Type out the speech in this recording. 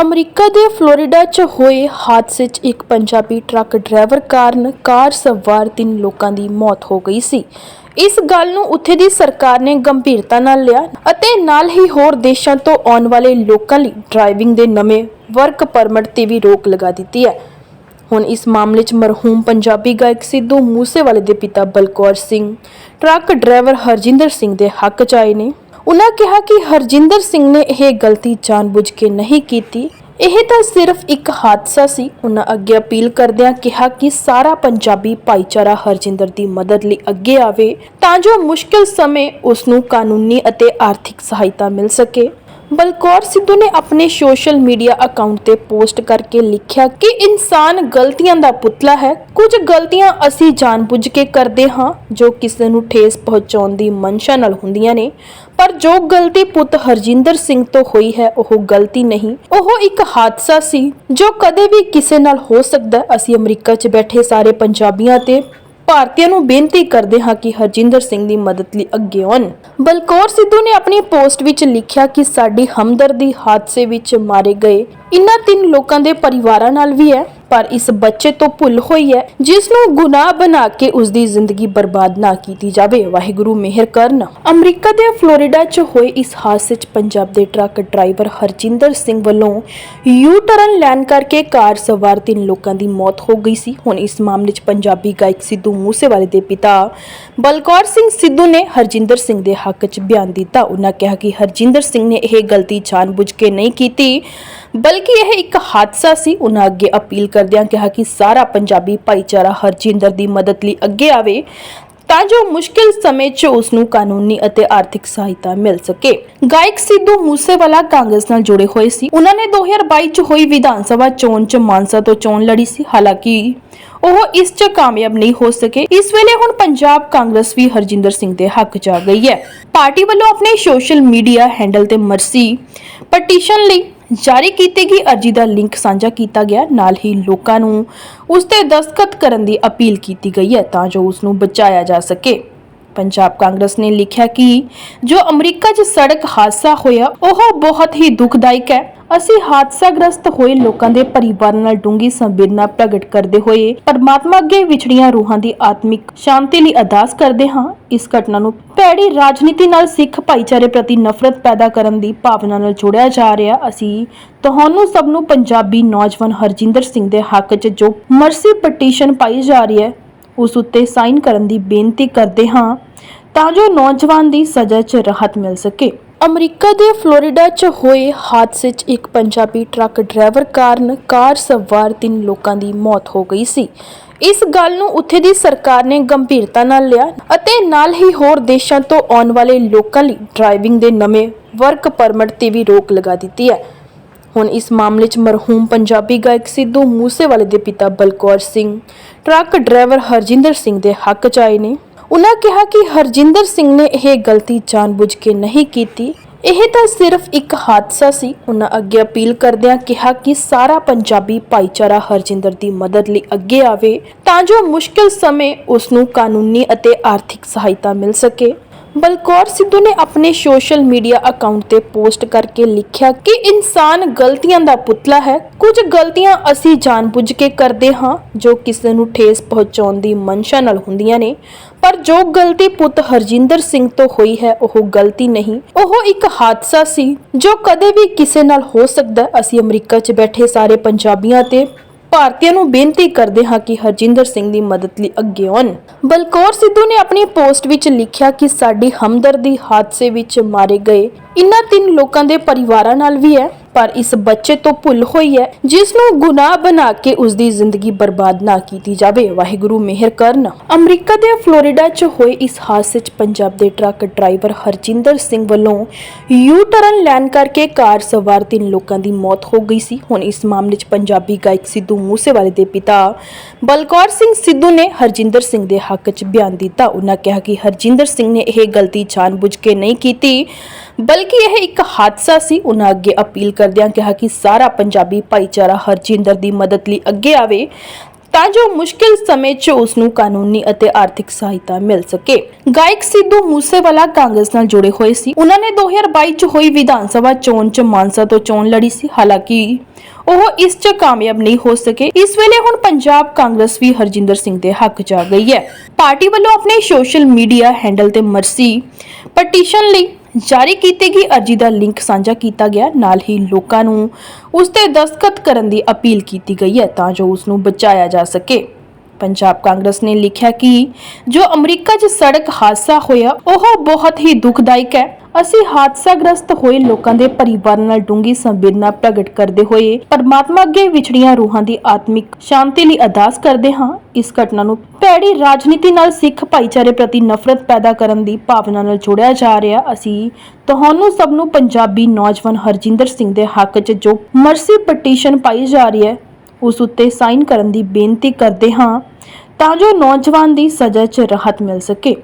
America ਦੇ Florida 'ਚ ਹੋਏ ਹਾਦਸੇ 'ਚ ਇੱਕ ਪੰਜਾਬੀ ਟਰੱਕ ਡਰਾਈਵਰ ਕਾਰਨ ਕਾਰ ਸਵਾਰ ਤਿੰਨ ਲੋਕਾਂ ਦੀ ਮੌਤ ਹੋ ਗਈ ਸੀ। ਇਸ ਗੱਲ ਨੂੰ ਉੱਥੇ ਦੀ ਸਰਕਾਰ ਨੇ ਗੰਭੀਰਤਾ ਨਾਲ ਲਿਆ ਅਤੇ ਨਾਲ ਹੀ ਹੋਰ ਦੇਸ਼ਾਂ ਤੋਂ ਆਉਣ ਵਾਲੇ ਲੋਕਾਂ ਲਈ ਡਰਾਈਵਿੰਗ ਦੇ ਨਵੇਂ ਵਰਕ ਪਰਮਿਟ ਤੇ ਵੀ ਰੋਕ ਲਗਾ ਦਿੱਤੀ ਹੈ। ਹੁਣ ਇਸ ਮਾਮਲੇ 'ਚ ਮਰਹੂਮ ਪੰਜਾਬੀ ਗਾਇਕ ਸਿੱਧੂ ਮੂਸੇਵਾਲੇ ਦੇ ਪਿਤਾ ਬਲਕੌਰ ਸਿੰਘ, ਟਰੱਕ ਡਰਾਈਵਰ ਹਰਜਿੰਦਰ ਸਿੰਘ ਦੇ ਹੱਕ 'ਚ ਆਏ ਨੇ। ਉਹਨਾਂ ਕਿਹਾ ਕਿ ਹਰਜਿੰਦਰ ਸਿੰਘ ਨੇ ਇਹ ਗਲਤੀ ਜਾਣਬੁੱਝ ਕੇ ਨਹੀਂ ਕੀਤੀ। ਇਹ ਤਾਂ ਸਿਰਫ ਇੱਕ ਹਾਦਸਾ ਸੀ। ਉਹਨਾਂ ਅੱਗੇ ਅਪੀਲ ਕਰਦਿਆਂ ਕਿਹਾ ਕਿ ਸਾਰਾ ਪੰਜਾਬੀ ਭਾਈਚਾਰਾ ਹਰਜਿੰਦਰ ਦੀ ਮਦਦ ਲਈ ਅੱਗੇ ਆਵੇ, ਤਾਂ ਜੋ ਮੁਸ਼ਕਿਲ ਸਮੇਂ ਉਸ ਨੂੰ ਕਾਨੂੰਨੀ ਅਤੇ ਆਰਥਿਕ ਸਹਾਇਤਾ ਮਿਲ ਸਕੇ। ਬਲਕੌਰ ਸਿੱਧੂ ਨੇ ਆਪਣੇ ਸੋਸ਼ਲ ਮੀਡੀਆ ਅਕਾਊਂਟ ਤੇ ਪੋਸਟ ਕਰਕੇ ਲਿਖਿਆ ਕਿ ਇਨਸਾਨ ਗਲਤੀਆਂ ਦਾ ਪੁਤਲਾ ਹੈ। ਕੁਝ ਗਲਤੀਆਂ ਅਸੀਂ ਜਾਣਬੁੱਝ ਕੇ ਕਰਦੇ ਹਾਂ, ਜੋ ਕਿਸੇ ਨੂੰ ਠੇਸ ਪਹੁੰਚਾਉਣ ਦੀ ਮਨਸ਼ਾ ਨਾਲ ਹੁੰਦੀਆਂ ਨੇ। ਪਰ ਜੋ ਗਲਤੀ ਪੁੱਤ ਹਰਜਿੰਦਰ ਸਿੰਘ ਤੋਂ ਹੋਈ ਹੈ, ਉਹ ਗਲਤੀ ਨਹੀਂ। ਉਹ ਇੱਕ ਹਾਦਸਾ ਸੀ, ਜੋ ਕਦੇ ਵੀ ਕਿਸੇ ਨਾਲ ਹੋ ਸਕਦਾ। ਅਸੀਂ ਅਮਰੀਕਾ 'ਚ ਬੈਠੇ ਸਾਰੇ ਪੰਜਾਬੀਆਂ ਤੇ ਭਾਰਤੀਆਂ ਨੂੰ ਬੇਨਤੀ ਕਰਦੇ ਹਾਂ ਕਿ ਹਰਜਿੰਦਰ ਸਿੰਘ ਦੀ ਮਦਦ ਲਈ ਅੱਗੇ ਆਉਣ। ਬਲਕੌਰ ਸਿੱਧੂ ਨੇ ਆਪਣੀ ਪੋਸਟ ਵਿੱਚ ਲਿਖਿਆ ਕਿ ਸਾਡੀ ਹਮਦਰਦੀ ਹਾਦਸੇ ਵਿੱਚ ਮਾਰੇ ਗਏ। ਇਨ੍ਹਾਂ ਤਿੰਨ ਲੋਕਾਂ ਦੇ ਪਰਿਵਾਰਾਂ ਨਾਲ ਵੀ ਹੈ। ਪਰ ਇਸ ਬੱਚੇ ਤੋਂ ਭੁੱਲ ਹੋਈ ਹੈ, ਜਿਸ ਨੂੰ ਗੁਨਾਹ ਬਣਾ ਕੇ ਉਸ ਦੀ ਜ਼ਿੰਦਗੀ ਬਰਬਾਦ ਨਾ ਕੀਤੀ ਜਾਵੇ। ਵਾਹਿਗੁਰੂ ਮਿਹਰ ਕਰਨ। ਅਮਰੀਕਾ ਦੇ ਫਲੋਰੀਡਾ 'ਚ ਹੋਏ ਇਸ ਹਾਦਸੇ 'ਚ ਪੰਜਾਬ ਦੇ ਟਰੱਕ ਡਰਾਈਵਰ ਹਰਜਿੰਦਰ ਸਿੰਘ ਵੱਲੋਂ ਯੂ ਟਰਨ ਲੈਣ ਕਰਕੇ ਕਾਰ ਸਵਾਰ ਤਿੰਨ ਲੋਕਾਂ ਦੀ ਮੌਤ ਹੋ ਗਈ ਸੀ। ਹੁਣ ਇਸ ਮਾਮਲੇ 'ਚ ਪੰਜਾਬੀ ਗਾਇਕ ਸਿੱਧੂ ਮੂਸੇਵਾਲੇ ਦੇ ਪਿਤਾ ਬਲਕੌਰ ਸਿੰਘ ਸਿੱਧੂ ਨੇ ਹਰਜਿੰਦਰ ਸਿੰਘ ਦੇ ਹੱਕ 'ਚ ਬਿਆਨ ਦਿੱਤਾ। ਉਹਨਾਂ ਕਿਹਾ ਕਿ ਹਰਜਿੰਦਰ ਸਿੰਘ ਨੇ ਇਹ ਗਲਤੀ ਜਾਣਬੁੱਝ ਕੇ ਨਹੀਂ ਕੀਤੀ। ਬਲਕਿ ਇਹ ਇੱਕ ਹਾਦਸਾ ਸੀ। ਉਹਨਾਂ ਅੱਗੇ ਅਪੀਲ ਕਰਦਿਆਂ ਕਿਹਾ ਕਿ ਸਾਰਾ ਪੰਜਾਬੀ ਭਾਈਚਾਰਾ ਹਰਜਿੰਦਰ ਦੀ ਮਦਦ ਲਈ ਅੱਗੇ ਆਵੇ ਤਾਂ ਜੋ ਮੁਸ਼ਕਿਲ ਸਮੇਂ 'ਚ ਉਸ ਨੂੰ ਕਾਨੂੰਨੀ ਅਤੇ ਆਰਥਿਕ ਸਹਾਇਤਾ ਮਿਲ ਸਕੇ। ਗਾਇਕ ਸਿੱਧੂ ਮੂਸੇਵਾਲਾ ਕਾਂਗਰਸ ਨਾਲ ਜੁੜੇ ਹੋਏ ਸੀ। ਉਹਨਾਂ ਨੇ 2022 'ਚ ਹੋਈ ਵਿਧਾਨ ਸਭਾ ਚੋਣ 'ਚ ਮਾਨਸਾ ਤੋਂ ਚੋਣ ਲੜੀ ਸੀ। ਹਾਲਾਂਕਿ ਉਹ ਇਸ 'ਚ ਕਾਮਯਾਬ ਨਹੀਂ ਹੋ ਸਕੇ। ਇਸ ਵੇਲੇ ਹੁਣ ਪੰਜਾਬ ਕਾਂਗਰਸ ਵੀ ਹਰਜਿੰਦਰ ਸਿੰਘ ਦੇ ਹੱਕ 'ਚ ਆ ਗਈ ਹੈ। ਪਾਰਟੀ ਵੱਲੋਂ ਆਪਣੇ ਸੋਸ਼ਲ ਮੀਡੀਆ ਹੈਂਡਲ ਤੇ ਮਰਸੀ ਪਟੀਸ਼ਨ ਲਈ ਜਾਰੀ ਕੀਤੀ ਗਈ ਅਰਜੀ ਦਾ ਲਿੰਕ ਸਾਂਝਾ ਕੀਤਾ ਗਿਆ, ਨਾਲ ਹੀ ਲੋਕਾਂ ਨੂੰ ਉਸ ਤੇ ਦਸਤਖਤ ਕਰਨ ਦੀ ਅਪੀਲ ਕੀਤੀ ਗਈ ਹੈ ਤਾਂ ਜੋ ਉਸ ਨੂੰ ਬਚਾਇਆ ਜਾ ਸਕੇ। ਪੰਜਾਬ ਕਾਂਗਰਸ ਨੇ ਲਿਖਿਆ ਕਿ ਜੋ ਅਮਰੀਕਾ 'ਚ ਸੜਕ ਹਾਦਸਾ ਹੋਇਆ, ਉਹ ਬਹੁਤ ਹੀ ਦੁਖਦਾਇਕ ਹੈ। ਅਸੀਂ ਹਾਦਸਾਗ੍ਰਸਤ ਹੋਏ ਲੋਕਾਂ ਦੇ ਪਰਿਵਾਰਾਂ ਨਾਲ ਡੂੰਗੀ ਸੰਵੇਦਨਾ ਪ੍ਰਗਟ ਕਰਦੇ ਹੋਏ ਪਰਮਾਤਮਾ ਅੱਗੇ ਵਿਛੜੀਆਂ ਰੂਹਾਂ ਦੀ ਆਤਮਿਕ ਸ਼ਾਂਤੀ ਲਈ ਅਰਦਾਸ ਕਰਦੇ ਹਾਂ। ਇਸ ਘਟਨਾ ਨੂੰ ਭੈੜੀ ਰਾਜਨੀਤੀ ਨਾਲ ਸਿੱਖ ਭਾਈਚਾਰੇ ਪ੍ਰਤੀ ਨਫ਼ਰਤ ਪੈਦਾ ਕਰਨ ਦੀ ਭਾਵਨਾ ਨਾਲ ਜੋੜਿਆ ਜਾ ਰਿਹਾ। ਅਸੀਂ ਤੁਹਾਨੂੰ ਸਭ ਨੂੰ ਪੰਜਾਬੀ ਨੌਜਵਾਨ ਹਰਜਿੰਦਰ ਸਿੰਘ ਦੇ ਹੱਕ 'ਚ ਜੋ ਮਰਸੀ ਪਟੀਸ਼ਨ ਪਾਈ ਜਾ ਰਹੀ ਹੈ, ਉਸ ਉੱਤੇ ਸਾਈਨ ਕਰਨ ਦੀ ਬੇਨਤੀ ਕਰਦੇ ਹਾਂ ਤਾਂ ਜੋ ਨੌਜਵਾਨ ਦੀ ਸਜ਼ਾ 'ਚ ਰਾਹਤ ਮਿਲ ਸਕੇ। ਅਮਰੀਕਾ ਦੇ ਫਲੋਰੀਡਾ 'ਚ ਹੋਏ ਹਾਦਸੇ 'ਚ ਇੱਕ ਪੰਜਾਬੀ ਟਰੱਕ ਡਰਾਈਵਰ ਕਾਰਨ ਕਾਰ ਸਵਾਰ ਤਿੰਨ ਲੋਕਾਂ ਦੀ ਮੌਤ ਹੋ ਗਈ ਸੀ। ਇਸ ਗੱਲ ਨੂੰ ਉੱਥੇ ਦੀ ਸਰਕਾਰ ਨੇ ਗੰਭੀਰਤਾ ਨਾਲ ਲਿਆ ਅਤੇ ਨਾਲ ਹੀ ਹੋਰ ਦੇਸ਼ਾਂ ਤੋਂ ਆਉਣ ਵਾਲੇ ਲੋਕਾਂ ਲਈ ਡਰਾਈਵਿੰਗ ਦੇ ਨਵੇਂ ਵਰਕ ਪਰਮਿਟ ਤੇ ਵੀ ਰੋਕ ਲਗਾ ਦਿੱਤੀ ਹੈ। ਹੁਣ ਇਸ ਮਾਮਲੇ 'ਚ ਮਰਹੂਮ ਪੰਜਾਬੀ ਗਾਇਕ ਸਿੱਧੂ ਮੂਸੇਵਾਲੇ ਦੇ ਪਿਤਾ ਬਲਕੌਰ ਸਿੰਘ, ਟਰੱਕ ਡਰਾਈਵਰ ਹਰਜਿੰਦਰ ਸਿੰਘ ਦੇ ਹੱਕ 'ਚ ਆਏ ਨੇ। ਉਨ੍ਹਾਂ ਕਿਹਾ ਕਿ ਹਰਜਿੰਦਰ ਸਿੰਘ ਨੇ ਇਹ ਗਲਤੀ ਜਾਣਬੁੱਝ ਕੇ ਨਹੀਂ ਕੀਤੀ। ਇਹ ਤਾਂ ਸਿਰਫ ਇੱਕ ਹਾਦਸਾ ਸੀ। ਉਹਨਾਂ ਅੱਗੇ ਅਪੀਲ ਕਰਦਿਆਂ ਕਿਹਾ ਕਿ ਸਾਰਾ ਪੰਜਾਬੀ ਭਾਈਚਾਰਾ ਹਰਜਿੰਦਰ ਦੀ ਮਦਦ ਲਈ ਅੱਗੇ ਆਵੇ ਤਾਂ ਜੋ ਮੁਸ਼ਕਿਲ ਸਮੇਂ ਉਸ ਨੂੰ ਕਾਨੂੰਨੀ ਅਤੇ ਆਰਥਿਕ ਸਹਾਇਤਾ ਮਿਲ ਸਕੇ। ਬਲਕੌਰ ਸਿੱਧੂ ਨੇ ਆਪਣੇ ਸੋਸ਼ਲ ਮੀਡੀਆ ਅਕਾਊਂਟ ਤੇ ਪੋਸਟ ਕਰਕੇ ਲਿਖਿਆ ਕਿ ਇਨਸਾਨ ਗਲਤੀਆਂ ਦਾ ਪੁਤਲਾ ਹੈ। ਕੁਝ ਗਲਤੀਆਂ ਅਸੀਂ ਜਾਣਬੁੱਝ ਕੇ ਕਰਦੇ ਹਾਂ, ਜੋ ਕਿਸੇ ਨੂੰ ਠੇਸ ਪਹੁੰਚਾਉਣ ਦੀ ਮਨਸ਼ਾ ਨਾਲ ਹੁੰਦੀਆਂ ਨੇ। ਪਰ ਜੋ ਗਲਤੀ ਪੁੱਤ ਹਰਜਿੰਦਰ ਸਿੰਘ ਤੋਂ ਹੋਈ ਹੈ, ਉਹ ਗਲਤੀ ਨਹੀਂ। ਉਹ ਇੱਕ ਹਾਦਸਾ ਸੀ, ਜੋ ਕਦੇ ਵੀ ਕਿਸੇ ਨਾਲ ਹੋ ਸਕਦਾ ਅਸੀਂ ਅਮਰੀਕਾ 'ਚ ਬੈਠੇ ਸਾਰੇ ਪੰਜਾਬੀਆਂ ਤੇ ਭਾਰਤੀਆਂ ਨੂੰ ਬੇਨਤੀ ਕਰਦੇ ਹਾਂ ਕਿ ਹਰਜਿੰਦਰ ਸਿੰਘ ਦੀ ਮਦਦ ਲਈ ਅੱਗੇ ਆਉਣ। ਬਲਕੌਰ ਸਿੱਧੂ ਨੇ ਆਪਣੀ ਪੋਸਟ ਵਿੱਚ ਲਿਖਿਆ ਕਿ ਸਾਡੀ ਹਮਦਰਦੀ ਹਾਦਸੇ ਵਿੱਚ ਮਾਰੇ ਗਏ। ਇਨ੍ਹਾਂ ਤਿੰਨ ਲੋਕਾਂ ਦੇ ਪਰਿਵਾਰਾਂ ਨਾਲ ਵੀ ਹੈ। ਪਰ ਇਸ ਬੱਚੇ ਤੋਂ ਭੁੱਲ ਹੋਈ ਹੈ, ਜਿਸ ਨੂੰ ਗੁਨਾਹ ਬਣਾ ਕੇ ਉਸ ਦੀ ਜ਼ਿੰਦਗੀ ਬਰਬਾਦ ਨਾ ਕੀਤੀ ਜਾਵੇ। ਵਾਹਿਗੁਰੂ, ਮਿਹਰ ਕਰਨ। ਅਮਰੀਕਾ ਦੇ ਫਲੋਰੀਡਾ 'ਚ ਹੋਏ ਇਸ ਹਾਦਸੇ 'ਚ ਪੰਜਾਬ ਦੇ ਟਰੱਕ ਡਰਾਈਵਰ ਹਰਜਿੰਦਰ ਸਿੰਘ ਵੱਲੋਂ ਯੂ ਟਰਨ ਲੈਣ ਕਰਕੇ ਕਾਰ ਸਵਾਰ ਤਿੰਨ ਲੋਕਾਂ ਦੀ ਮੌਤ ਹੋ ਗਈ ਸੀ। ਹੁਣ ਇਸ ਮਾਮਲੇ 'ਚ ਪੰਜਾਬੀ ਗਾਇਕ ਸਿੱਧੂ ਮੂਸੇਵਾਲੇ ਦੇ ਪਿਤਾ ਬਲਕੌਰ ਸਿੰਘ ਸਿੱਧੂ ਨੇ ਹਰਜਿੰਦਰ ਸਿੰਘ ਦੇ ਹੱਕ 'ਚ ਬਿਆਨ ਦਿੱਤਾ। ਉਹਨਾਂ ਕਿਹਾ ਕਿ ਹਰਜਿੰਦਰ ਸਿੰਘ ਨੇ ਇਹ ਗਲਤੀ ਜਾਣਬੁੱਝ ਕੇ ਨਹੀਂ ਕੀਤੀ। ਬਲਕਿ ਇਹ ਇੱਕ ਹਾਦਸਾ ਸੀ। ਉਹਨਾਂ ਅੱਗੇ ਅਪੀਲ ਕਰਦਿਆਂ ਕਿਹਾ ਕਿ ਸਾਰਾ ਪੰਜਾਬੀ ਭਾਈਚਾਰਾ ਹਰਜਿੰਦਰ ਦੀ ਮਦਦ ਲਈ ਅੱਗੇ ਆਵੇ ਤਾਂ ਜੋ ਮੁਸ਼ਕਿਲ ਸਮੇਂ 'ਚ ਉਸ ਨੂੰ ਕਾਨੂੰਨੀ ਅਤੇ ਆਰਥਿਕ ਸਹਾਇਤਾ ਮਿਲ ਸਕੇ। ਗਾਇਕ ਸਿੱਧੂ ਮੂਸੇਵਾਲਾ ਕਾਂਗਰਸ ਨਾਲ ਜੁੜੇ ਹੋਏ ਸੀ। ਉਹਨਾਂ ਨੇ 2022 'ਚ ਹੋਈ ਵਿਧਾਨ ਸਭਾ ਚੋਣ 'ਚ ਮਾਨਸਾ ਤੋਂ ਚੋਣ ਲੜੀ ਸੀ। ਹਾਲਾਂਕਿ ਉਹ ਇਸ 'ਚ ਕਾਮਯਾਬ ਨਹੀਂ ਹੋ ਸਕੇ। ਇਸ ਵੇਲੇ ਹੁਣ ਪੰਜਾਬ ਕਾਂਗਰਸ ਵੀ ਹਰਜਿੰਦਰ ਸਿੰਘ ਦੇ ਹੱਕ 'ਚ ਆ ਗਈ ਹੈ। ਪਾਰਟੀ ਵੱਲੋਂ ਆਪਣੇ ਸੋਸ਼ਲ ਮੀਡੀਆ ਹੈਂਡਲ ਤੇ ਮਰਸੀ ਪਟੀਸ਼ਨ ਲਈ ਜਾਰੀ ਕੀਤੀ ਗਈ ਅਰਜੀ ਦਾ ਲਿੰਕ ਸਾਂਝਾ ਕੀਤਾ ਗਿਆ, ਨਾਲ ਹੀ ਲੋਕਾਂ ਨੂੰ ਉਸ ਤੇ ਦਸਤਖਤ ਕਰਨ ਦੀ ਅਪੀਲ ਕੀਤੀ ਗਈ ਹੈ ਤਾਂ ਜੋ ਉਸ ਨੂੰ ਬਚਾਇਆ ਜਾ ਸਕੇ। ਪੰਜਾਬ ਕਾਂਗਰਸ ਨੇ ਲਿਖਿਆ ਕਿ ਜੋ ਅਮਰੀਕਾ 'ਚ ਸੜਕ ਹਾਦਸਾ ਹੋਇਆ, ਉਹ ਬਹੁਤ ਹੀ ਦੁਖਦਾਇਕ ਹੈ। ਅਸੀਂ ਹਾਦਸਾਗ੍ਰਸਤ ਹੋਏ ਲੋਕਾਂ ਦੇ ਪਰਿਵਾਰ ਨਾਲ ਡੂੰਘੀ ਸੰਵੇਦਨਾ ਪ੍ਰਗਟ ਕਰਦੇ ਹੋਏ ਪਰਮਾਤਮਾ ਅੱਗੇ ਵਿਛੜੀਆਂ ਰੂਹਾਂ ਦੀ ਆਤਮਿਕ ਸ਼ਾਂਤੀ ਲਈ ਅਰਦਾਸ ਕਰਦੇ ਹਾਂ। ਇਸ ਘਟਨਾ ਨੂੰ ਭੈੜੀ ਰਾਜਨੀਤੀ ਨਾਲ ਸਿੱਖ ਭਾਈਚਾਰੇ ਪ੍ਰਤੀ ਨਫ਼ਰਤ ਪੈਦਾ ਕਰਨ ਦੀ ਭਾਵਨਾ ਨਾਲ ਜੋੜਿਆ ਜਾ ਰਿਹਾ? ਅਸੀਂ ਤੁਹਾਨੂੰ ਸਭ ਨੂੰ ਪੰਜਾਬੀ ਨੌਜਵਾਨ ਹਰਜਿੰਦਰ ਸਿੰਘ ਦੇ ਹੱਕ 'ਚ ਜੋ ਮਰਸੀ ਪਟੀਸ਼ਨ ਪਾਈ ਜਾ ਰਹੀ ਹੈ, ਉਸ ਉੱਤੇ ਸਾਈਨ ਕਰਨ ਦੀ ਬੇਨਤੀ ਕਰਦੇ ਹਾਂ ਤਾਂ ਜੋ ਨੌਜਵਾਨ ਦੀ ਸਜ਼ਾ 'ਚ ਰਾਹਤ ਮਿਲ ਸਕੇ।